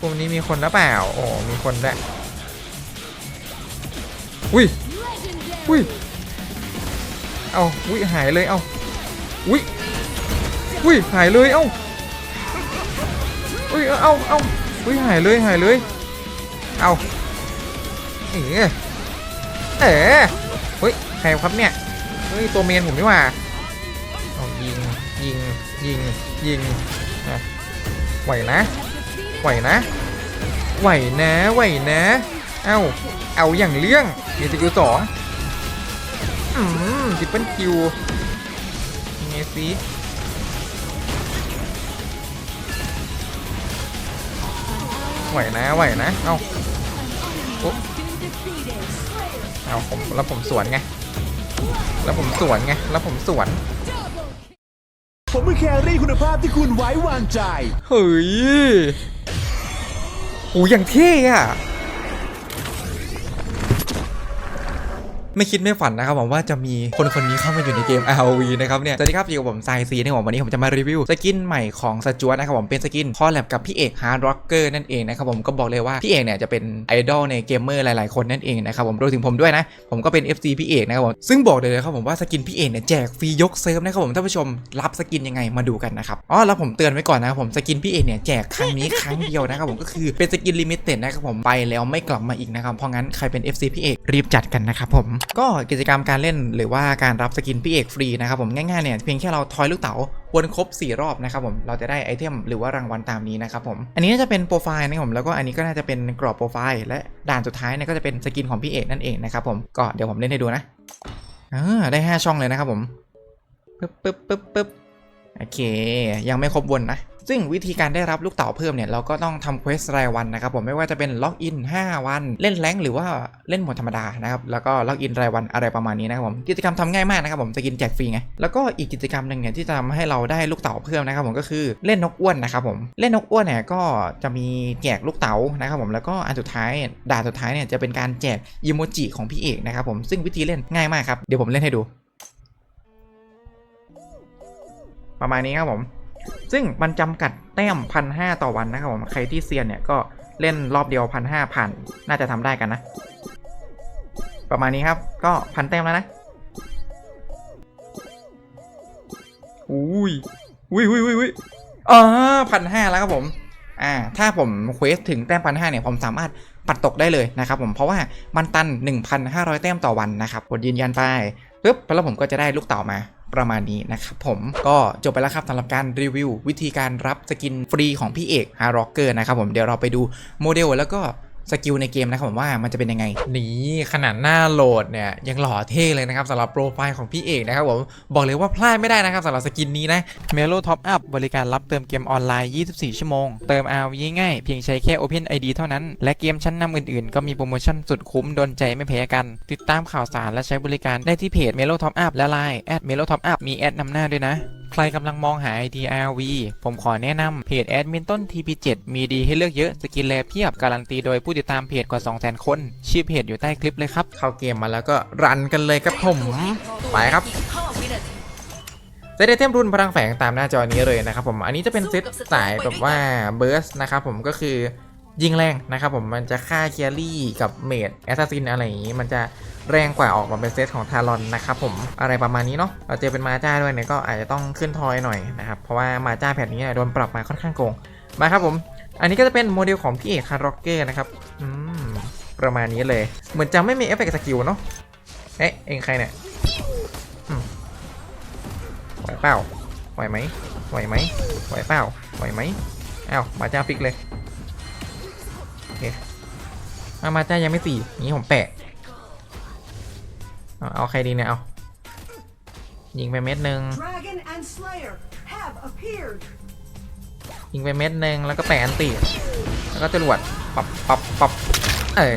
ปุ่มนี้มีคนหรือเปล่า โอ้ มีคนด้วอุ้ย อุ้ย เอาอุ้ย หายเลย เอาอุ้ย อุ้ย หายเลย เอาอุ้ย เอาเอาอาอุ้ย หายเลย หายเลย เอาเอ๋เอ๋เฮ้ย ใครครับเนี่ย เฮ้ย ตัวเมนผมนี่ว่าเอายิง ยิง ยิง ยิงอะไหวนะ ไหวนะไหวนะไหวนะ เอ้า เอาอย่างเรื่องมีสกิลสองอืมทิปเปิลคิวยังไงสิไหวนะไหวนะ เอ้าโอ๊ะเอาผมแล้วผมสวนไง แล้วผมสวนไง แล้วผมสวน เมคือแครี่คุณภาพที่คุณไว้วางใจ เฮ้ยโหอย่างเท่อะ ไม่คิดไม่ฝันนะครับผมว่าจะมีคนคนนี้เข้ามาอยู่ในเกม ROV นะครับเนี่ยสวัสดีครับอยู่กับผมไซซีนะครับผมวันนี้ผมจะมารีวิวสกินใหม่ของสจวตนะครับผมเป็นสกินคอลแลบกับพี่เอกฮาร์ดร็อกเกอร์นั่นเองนะครับผมก็บอกเลยว่าพี่เอกเนี่ยจะเป็นไอดอลในเกมเมอร์หลายๆคนนั่นเองนะครับผมรวมถึงผมด้วยนะผมก็เป็น FC พี่เอกนะครับผมซึ่งบอกเลยนะครับผมว่าสกินพี่เอกเนี่ยแจกฟรียกเซิร์ฟนะครับผมท่านผู้ชมรับสกินยังไงมาดูกันนะครับอ๋อแล้วผมเตือนไว้ก่อนนะครับผมสกินพี่เอกเนี่ยแจกครั้งนี้ครั้งเดียวนะครับผมก็คือเป็นสกินลิมิเต็ดนะครับผมไปแล้วไม่กลับมาอีกนะครับเพราะงั้นใครเป็น FC พี่เอกรีบจัดกันนะครับผมก็กิจกรรมการเล่นหรือว่าการรับสกินพี่เอกฟรีนะครับผมง่ายๆเนี่ยเพียงแค่เราทอยลูกเต๋าวนครบ 4 รอบนะครับผมเราจะได้ไอเทมหรือว่ารางวัลตามนี้นะครับผมอันนี้จะเป็นโปรไฟล์นะครับผมแล้วก็อันนี้ก็น่าจะเป็นกรอบโปรไฟล์และด่านสุดท้ายเนี่ยก็จะเป็นสกินของพี่เอกนั่นเองนะครับผมก็เดี๋ยวผมเล่นให้ดูนะอ่าได้ 5 ช่องเลยนะครับผมปึ๊บปึ๊บปึ๊บปึ๊บโอเค ยังไม่ครบวนนะ ซึ่งวิธีการได้รับลูกเต๋าเพิ่มเนี่ยเราก็ต้องทำเควสรายวันนะครับผมไม่ว่าจะเป็นล็อกอิน5 วัน เล่นแรงหรือว่าเล่นหมดธรรมดานะครับแล้วก็ล็อกอินรายวันอะไรประมาณนี้นะครับผมกิจกรรมทำง่ายมากนะครับผมสกินแจกฟรีไงแล้วก็อีกกิจกรรมหนึ่งเนี่ยที่จะทำให้เราได้ลูกเต๋าเพิ่มนะครับผมก็คือเล่นนกอ้วนนะครับผมเล่นนกอ้วนเนี่ยก็จะมีแจกลูกเต๋านะครับผมแล้วก็อันสุดท้ายด่านสุดท้ายเนี่ยจะเป็นการแจกอีโมจิของพี่เอกนะครับผมซึ่งวิธีเล่นง่ายมากครับเดี๋ยวผมเล่นให้ดู ประมาณนี้ครับผม ซึ่งมันจำกัดแต้มพันห้าต่อวันนะครับผมใครที่เซียนเนี่ยก็เล่นรอบเดียวพันห้าผ่านน่าจะทำได้กันนะ ประมาณนี้ครับก็พันแต้มแล้วนะอุ้ยอุ้ยอุ้ยอุ้ยอุ้ยอ่าพันห้าแล้วครับผมอ่าถ้าผมเควสถึงแต้มพันห้าเนี่ยผมสามารถปัดตกได้เลยนะครับผมเพราะว่ามันตัน 1,500 แต้มต่อวันนะครับกดยืนยันไปปึ๊บแล้วผมก็จะได้ลูกเต่ามา ประมาณนี้นะครับผมก็จบไปแล้วครับสำหรับการรีวิว วิธีการรับสกินฟรีของพี่เอกฮาร์ร็อกเกอร์นะครับผมเดี๋ยวเราไปดูโมเดลแล้วก็ สกิลในเกมนะครับผมว่ามันจะเป็นยังไง นี่ขนาดหน้าโหลดเนี่ยยังหล่อเท่เลยนะครับสำหรับโปรไฟล์ของพี่เอกนะครับผมบอกเลยว่าพลาดไม่ได้นะครับสำหรับสกินนี้นะ Melo Top Up บริการรับเติมเกมออนไลน์ 24 ชั่วโมง เติม RV ง่ายๆเพียงใช้แค่ Open ID เท่านั้น และเกมชั้นนำอื่นๆ ก็มีโปรโมชั่นสุดคุ้มโดนใจไม่แพ้กัน ติดตามข่าวสารและใช้บริการได้ที่เพจ Melo Top Up และ Line แอด Melo Top Up มีแอดนำหน้าด้วยนะ ใครกำลังมองหา ID RV ผมขอแนะนำเพจแอดมินต้น TP7 มีดีให้เลือกเยอะ สกินแลเพียบการันตีโดยผู้ติดตามเพจกว่า 200,000 คน ชื่อเพจอยู่ใต้คลิปเลยครับ เข้าเกมมาแล้วก็รันกันเลยครับผม ไปครับเซตไอเทมรุ่นพลังแฝงตามหน้าจอนี้เลยนะครับผม อันนี้จะเป็นเซตสายแบบว่าเบิร์สนะครับผมก็คือ ยิงแรงนะครับผมมันจะฆ่าเคียรี่กับเมดแอสซัสซินอะไรอย่างนี้มันจะแรงกว่าออกมาเป็นเซตของทารอนนะครับผมอะไรประมาณนี้เนาะเราเจอเป็นมาจ้าด้วยเนี่ยก็อาจจะต้องขึ้นทอยหน่อยนะครับเพราะว่ามาจ้าแพทนี้เนี่ยโดนปรับมาค่อนข้างโกงมาครับผม อันนี้ก็จะเป็นโมเดลของพี่เอกคาร์ร็อกเกอร์นะครับอืมประมาณนี้เลย เหมือนจะไม่มีเอฟเฟกต์สกิลเนาะเอ๊ะเองใครเนี่ยไหวเปล่าไหวไหมไหวไหมไหวเปล่าไหวไหมอ้าวมาจ้าฟิกเลย มามาจ้ายังไม่สี่นี้ผมแปะเอาเอาใครดีเนี่ยเอายิงไปเม็ดหนึ่ง Dragon and Slayer have appeared. ยิงไปเม็ดหนึ่งแล้วก็แปะอันตีแล้วก็จรวดปับปับปับเอ๋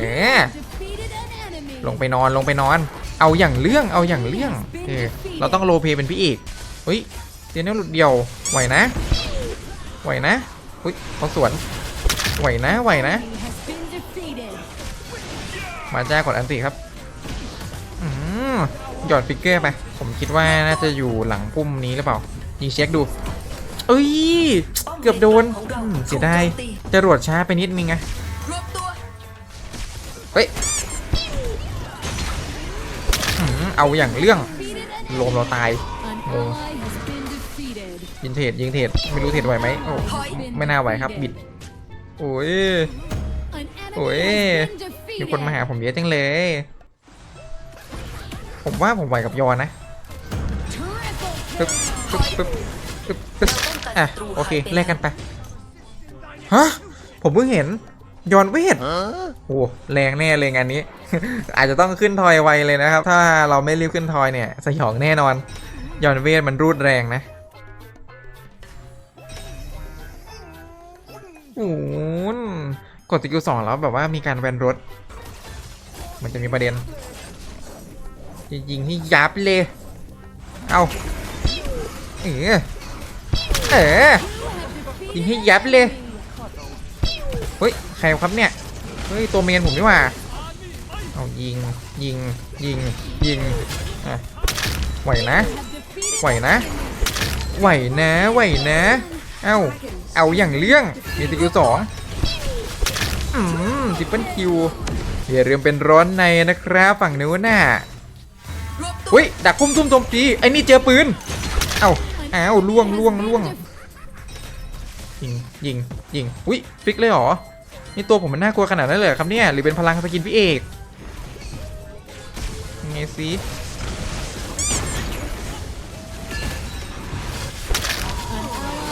Defeated an enemy. ลงไปนอนลงไปนอน เอาอย่างเรื่องเอาอย่างเรื่องเออเราต้องโรลเพลย์เป็นพี่เอกเฮ้ยเดี๋ยวนี้หลุดเดียวไหวนะไหวนะอุ้ยเขาสวนไหวนะไหวนะ Has been defeated. มาแจ้กดอันติครับหยอดฟิกเกอร์ไป ผมคิดว่าน่าจะอยู่หลังพุ่มนี้หรือเปล่ายิงเช็คดู เอ้ย เกือบโดน เสียดายจรวดช้าไปนิดนึงไงเฮ้ยเอาอย่างเรื่องลมเราตายยิงเทรดยิงเทรดไม่รู้เทรดไหวไหมโอ้ไม่น่าไหวครับบิด โอ้ย An enemy Ôi. has been มีคนมาหาผมเยอะจังเลย ผมว่าผมไหวกับยอนนะปึ๊บปึ๊บปึ๊บปึ๊บปึ๊บอะโอเคแลกกันไปฮะผมเพิ่งเห็นยอนเวทโอ้แรงแน่เลยงานนี้ อาจจะต้องขึ้นทอยไวเลยนะครับ ถ้าเราไม่รีบขึ้นทอยเนี่ยสยองแน่นอนยอนเวทมันรูดแรงนะโอ้ กดสกิลสองแล้วแบบว่ามีการแวนรถ มันจะมีประเด็นจะยิงให้ยับเลย เอาเออเออยิงให้ยับเลย เฮ้ย ใครครับเนี่ย เฮ้ย ตัวเมนผมนี่ว่า เอายิง ยิง ยิง ยิงอะไหวนะ ไหวนะ ไหวนะ ไหวนะ เอ้าเอาอย่างเรื่อง มีสกิลสอง ทิปเปิลคิวอย่าลืมเป็นร้อนในนะครับฝั่งนู้นน่ะรวมตัวเฮ้ยดักพุ่มทุ่มโจมตีไอ้นี่เจอปืน เอ้าอ้าล่วงล่วงล่วงยิงยิงยิงอุ้ยฟิกเลยเหรอ นี่ตัวผมมันน่ากลัวขนาดนั้นเลยครับเนี่ย หรือเป็นพลังสกินพี่เอกไงสิ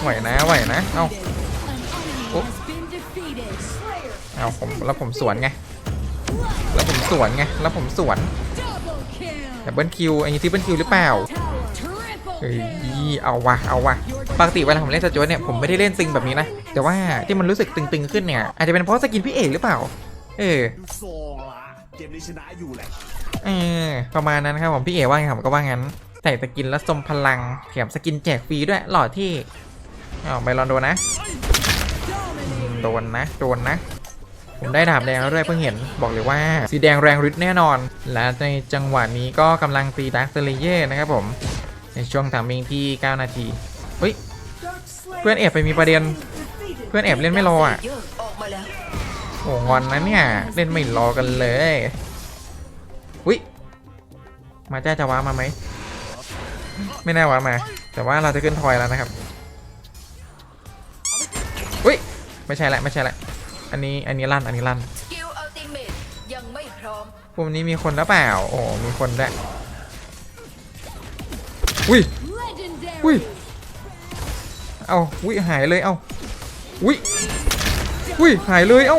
ไหวนะไหวนะ เอ้า An enemy has been defeated. เอาผมแล้วผมสวนไง แล้วผมสวนไง แล้วผมสวนดับเบิลคิวอันนี้ทิปเปิลคิวหรือเปล่าเฮ้ยเอาวะเอาวะปกติเวลาผมเล่นสจวตเนี่ยผมไม่ได้เล่นซิงแบบนี้นะ แต่ว่าที่มันรู้สึกตึงๆขึ้นเนี่ย อาจจะเป็นเพราะสกินพี่เอกหรือเปล่า เออเกมนี้ชนะอยู่แหละเออประมาณนั้นครับผมพี่เอกว่าไงผมก็ว่างั้นใส่สกินแล้วสมพลังแถมสกินแจกฟรีด้วยหล่อที่อ้าวไปลองโดนนะโดนนะโดนนะ ผมได้ดาบแดงแล้วด้วยเพิ่งเห็นบอกเลยว่า สีแดงแรงฤทธิ์แน่นอน และในจังหวะนี้ก็กำลังตีดักเซเลเย่นะครับผม ในช่วงทามมิ่งที่ 9 นาทีเฮ้ยเพื่อนแอบไปมีประเด็น เพื่อนแอบเล่นไม่รออะเยอะออกมาแล้วโอ้งอนนะเนี่ย เล่นไม่รอกันเลยอุ้ยมาจ้าจะว้ามาไหมไม่น่าว้ามา แต่ว่าเราจะขึ้นทอยแล้วนะครับอุ้ยไม่ใช่ละไม่ใช่ละ อันนี้อันนี้ลั่นอันนี้ลั่นสกิลอัลติเมทยังไม่พร้อมพวกนี้มีคนหรือเปล่าโอ้มีคนด้วยอุ้ย Legendary. อุ้ยเอาอุ้ยหายเลยเอาอุ้ยอุ้ยหายเลยเอา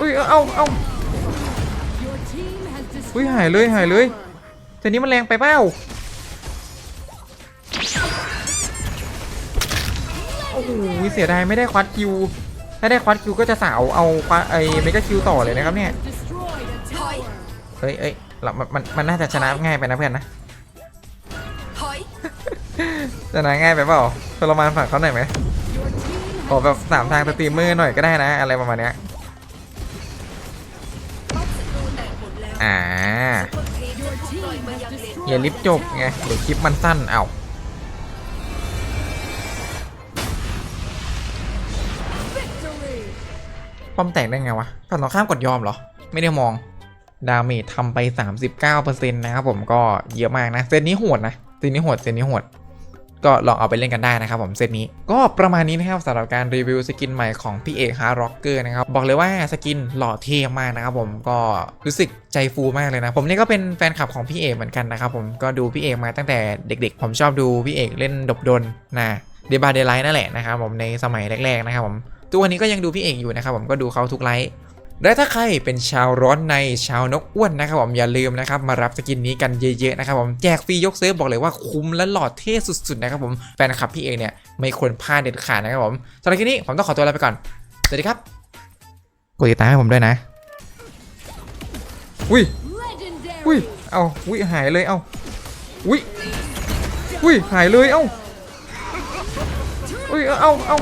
อุ้ยเอาเอาเอา Your team has อุ้ย destroyed หายเลยหายเลยแต่นี้มันแรงไปเปล่าโอ้โหเสียดายไม่ได้ควัดคิว ถ้าได้ควัดคิวก็จะสาวเอาควาไอ้เมกาคิวต่อเลยนะครับเนี่ย destroyed a tower. เฮ้ยเอ้ยเรามันมันมันน่าจะชนะง่ายไปนะเพื่อนนะถอยชนะง่ายไปเปล่าทรมานฝั่งเขาหน่อยไหม Your team ขอแบบสามทางสตรีมเมอร์หน่อยก็ได้นะ อะไรประมาณเนี้ยป้อมศัตรูแตกหมดแล้วอ่าซุปเปอร์ครีปจะถูกปล่อยมายังเลนอย่าลิฟต์จบไงเดี๋ยวคลิปมันสั้นเอา victory. ป้อมแตกได้ไงวะฝั่งตรงข้ามกดยอมเหรอ ไม่ได้มอง ดาเมจทำไป 39%นะครับผมก็เยอะมากนะ เซตนี้โหดนะ เซตนี้โหด เซตนี้โหด ก็ลองเอาไปเล่นกันได้นะครับผมเซตนี้ ก็ประมาณนี้นะครับสำหรับการรีวิวสกินใหม่ของพี่เอกฮาร์ร็อกเกอร์นะครับ บอกเลยว่าสกินหล่อเท่มากนะครับผมก็รู้สึกใจฟูมากเลยนะ ผมนี่ก็เป็นแฟนคลับของพี่เอกเหมือนกันนะครับผมก็ดูพี่เอกมาตั้งแต่เด็ก ๆ ผมชอบดูพี่เอกเล่นดบดนนะเดบาเดไลท์นั่นแหละนะครับผมในสมัยแรกๆนะครับผม ตัววันนี้ก็ยังดูพี่เอกอยู่นะครับผมก็ดูเขาทุกไลฟ์และถ้าใครเป็นชาวร้อนในชาวนกอ้วนนะครับผมอย่าลืมนะครับมารับสกินนี้กันเยอะๆนะครับผมแจกฟรียกเซิร์ฟบอกเลยว่าคุ้มและหล่อเท่สุดๆนะครับผมแฟนคลับพี่เองเนี่ยไม่ควรพลาดเด็ดขาดนะครับผมสำหรับคลิปนี้ผมต้องขอตัวลาไปก่อนสวัสดีครับกดติดตามให้ผมด้วยนะอุ้ย Legendary. อุ้ยเอาอุ้ยหายเลยเอาอุ้ยอุ้ยหายเลยเอาอุ้ยเอาเอาเอา